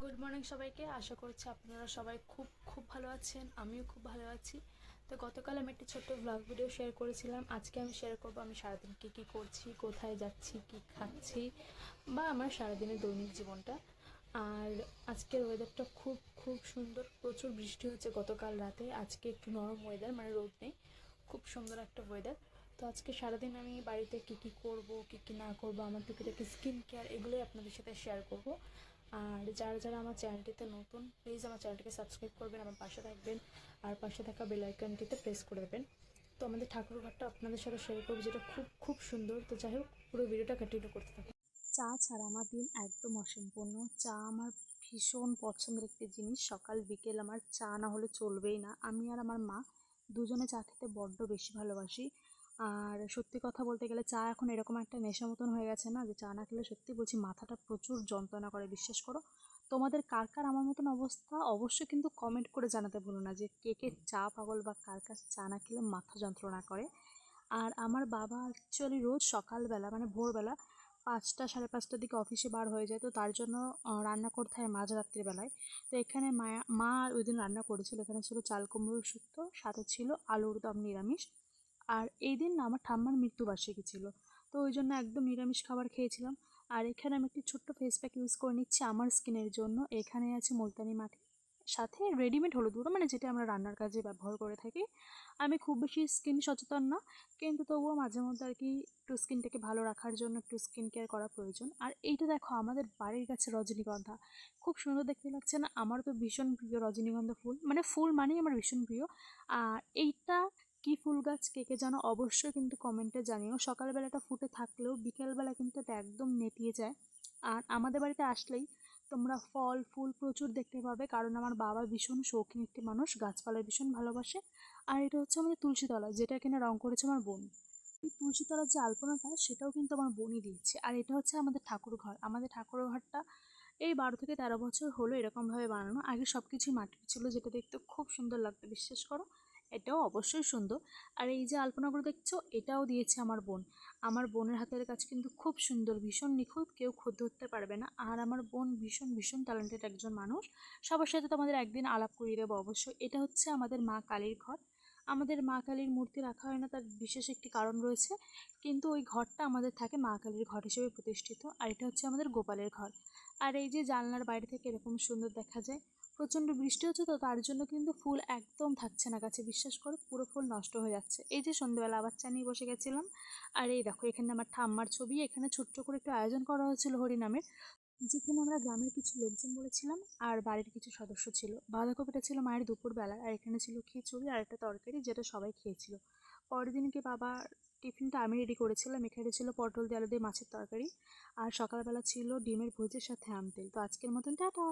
Good morning সবাইকে। আশা করছি আপনারা সবাই খুব খুব ভালো আছেন। আমিও খুব ভালো আছি। তো গতকাল আমি একটি ছোট্ট ব্লগ ভিডিও শেয়ার করেছিলাম। আজকে আমি শেয়ার করব আমি সারাদিন কী কী করছি, কোথায় যাচ্ছি, কী খাচ্ছি, বা আমার সারাদিনের দৈনিক জীবনটা। আর আজকের ওয়েদারটা খুব খুব সুন্দর। প্রচুর বৃষ্টি হচ্ছে গতকাল রাতে। আজকে একটু নরম ওয়েদার মানে রোদ নেই। খুব সুন্দর একটা ওয়েদার তো আজকে সারাদিন আমি বাড়িতে কী কী করব, কী কী না করব, আমার টুকিটাকি স্কিন কেয়ার এগুলোই আপনাদের সাথে শেয়ার করব। আর যারা যারা আমার চ্যানেলটিতে নতুন প্লিজ আমার চ্যানেলটিকে সাবস্ক্রাইব করবেন, আমার পাশে থাকবেন, আর পাশে থাকা বেল আইকনটিতে প্রেস করে দেবেন। তো আমাদের ঠাকুর ঘরটা আপনাদের সাথে শেয়ার করব, যেটা খুব খুব সুন্দর। তো যাই হোক, পুরো ভিডিওটা কন্টিনিউ করতে থাকুন। চা ছাড়া আমার দিন একদম অসম্পূর্ণ। চা আমার ভীষণ পছন্দের একটি জিনিস। সকাল, বিকেল আমার চা না হলে চলবেই না। আমি আর আমার মা দুজনে চা খেতে বড্ড বেশি ভালোবাসি। আর সত্যি কথা বলতে গেলে চা এখন এরকম একটা নেশা মতন হয়ে গেছে না যে চা না খেলে সত্যি বলছি মাথাটা প্রচুর যন্ত্রণা করে, বিশ্বাস করো। তোমাদের কার কার আমার মতন অবস্থা অবশ্যই কিন্তু কমেন্ট করে জানাতে ভুলো না যে কে কে চা পাগল বা কার কার চা না খেলে মাথা যন্ত্রণা করে। আর আমার বাবা অ্যাকচুয়ালি রোজ সকালবেলা মানে ভোরবেলা পাঁচটা সাড়ে পাঁচটার দিকে অফিসে বার হয়ে যায়, তো তার জন্য রান্না করতে হয় মাঝরাত্রির বেলায়। তো এখানে মায়া, মা ওই দিন রান্না করেছিল, এখানে ছিল চাল কুমড়োর শুক্তো, সাথে ছিল আলুর দম নিরামিষ। আর এই দিন না আমার ঠাম্মার মৃত্যুবার্ষিকী ছিল। তো ওই জন্য একদম নিরামিষ খাবার খেয়েছিলাম। আর এখানে আমি একটি ছোট্ট ফেস প্যাক ইউজ করে নিচ্ছি আমার স্কিনের জন্য। এখানে আছে মুলতানি মাটি, সাথে রেডিমেড হলুদ গুঁড়ো মানে যেটা আমরা রান্নার কাজে ব্যবহার করে থাকি। আমি খুব বেশি স্কিন সচেতন না, কিন্তু তবুও মাঝে মধ্যে আর কি একটু স্কিনটাকে ভালো রাখার জন্য একটু স্কিন কেয়ার করা প্রয়োজন। আর এইটা দেখো, আমাদের বাড়ির কাছে রজনীগন্ধা। খুব সুন্দর দেখতে লাগছে না? আমার তো ভীষণ প্রিয় রজনীগন্ধা ফুল। মানে ফুল মানেই আমার ভীষণ প্রিয়। আর এইটা কি ফুল গাছ, কে কে জানো, অবশ্যই কিন্তু কমেন্টে জানিও। সকালবেলাটা ফুটে থাকলেও বিকেলবেলা কিন্তু এটা একদম নেতিয়ে যায়। আর আমাদের বাড়িতে আসলেই তোমরা ফল, ফুল প্রচুর দেখতে পাবে, কারণ আমার বাবা ভীষণ শৌখিন একটি মানুষ গাছপালা ভীষণ ভালোবাসে। আর এটা হচ্ছে আমাদের তুলসীতলা, যেটা কিনা রং করেছে আমার বোন। এই তুলসীতলার যে আলপনাটা, সেটাও কিন্তু আমার বোনই দিয়েছে। আর এটা হচ্ছে আমাদের ঠাকুর ঘর। আমাদের ঠাকুর ঘরটা এই বারো থেকে তেরো বছর হলো এরকমভাবে বানানো। আগে সব কিছুই মাটির ছিল, যেটা দেখতে খুব সুন্দর লাগতো, বিশ্বাস করো। এটাও অবশ্যই সুন্দর। আর এই যে আলপনাগুলো দেখছ, এটাও দিয়েছে আমার বোন। আমার বোনের হাতের কাজ কিন্তু খুব সুন্দর, ভীষণ নিখুঁত, কেউ খুদ ধরতে পারবে না। আর আমার বোন ভীষণ ভীষণ ট্যালেন্টেড একজন মানুষ। সবার সাথে তো আমাদের একদিন আলাপ করিয়ে দেবো অবশ্যই। এটা হচ্ছে আমাদের মা কালীর ঘর। আমাদের মা কালীর মূর্তি রাখা হয় না, তার বিশেষ একটি কারণ রয়েছে। কিন্তু ওই ঘরটা আমাদের থাকে মা কালীর ঘর হিসেবে প্রতিষ্ঠিত। আর এটা হচ্ছে আমাদের গোপালের ঘর। আর এই যে জানলার বাইরে থেকে এরকম সুন্দর দেখা যায়, প্রচণ্ড বৃষ্টি হচ্ছে তো তার জন্য কিন্তু ফুল একদম থাকছে না গাছে। বিশ্বাস করো, পুরো ফুল নষ্ট হয়ে যাচ্ছে। এই যে সন্ধ্যেবেলা আবার চা নিয়ে বসে গেছিলাম। আর এই দেখো, এখানে আমার ঠাম্মার ছবি, এখানে ছোট্ট করে একটু আয়োজন করা হয়েছিল হরিনামের, যেখানে আমরা গ্রামের কিছু লোকজন বলেছিলাম আর বাড়ির কিছু সদস্য ছিল। বাঁধাকপিটা ছিল মায়ের দুপুরবেলা আর এখানে ছিল খিচুড়ি আর একটা তরকারি যেটা সবাই খেয়েছিল। পরের দিনকে বাবা টিফিনটা আমি রেডি করেছিলাম। এখানে ছিল পটল দিয়ে আলু দিয়ে মাছের তরকারি। আর সকালবেলা ছিল ডিমের ভোজের সাথে আম তেল। তো আজকের মতন টাটা।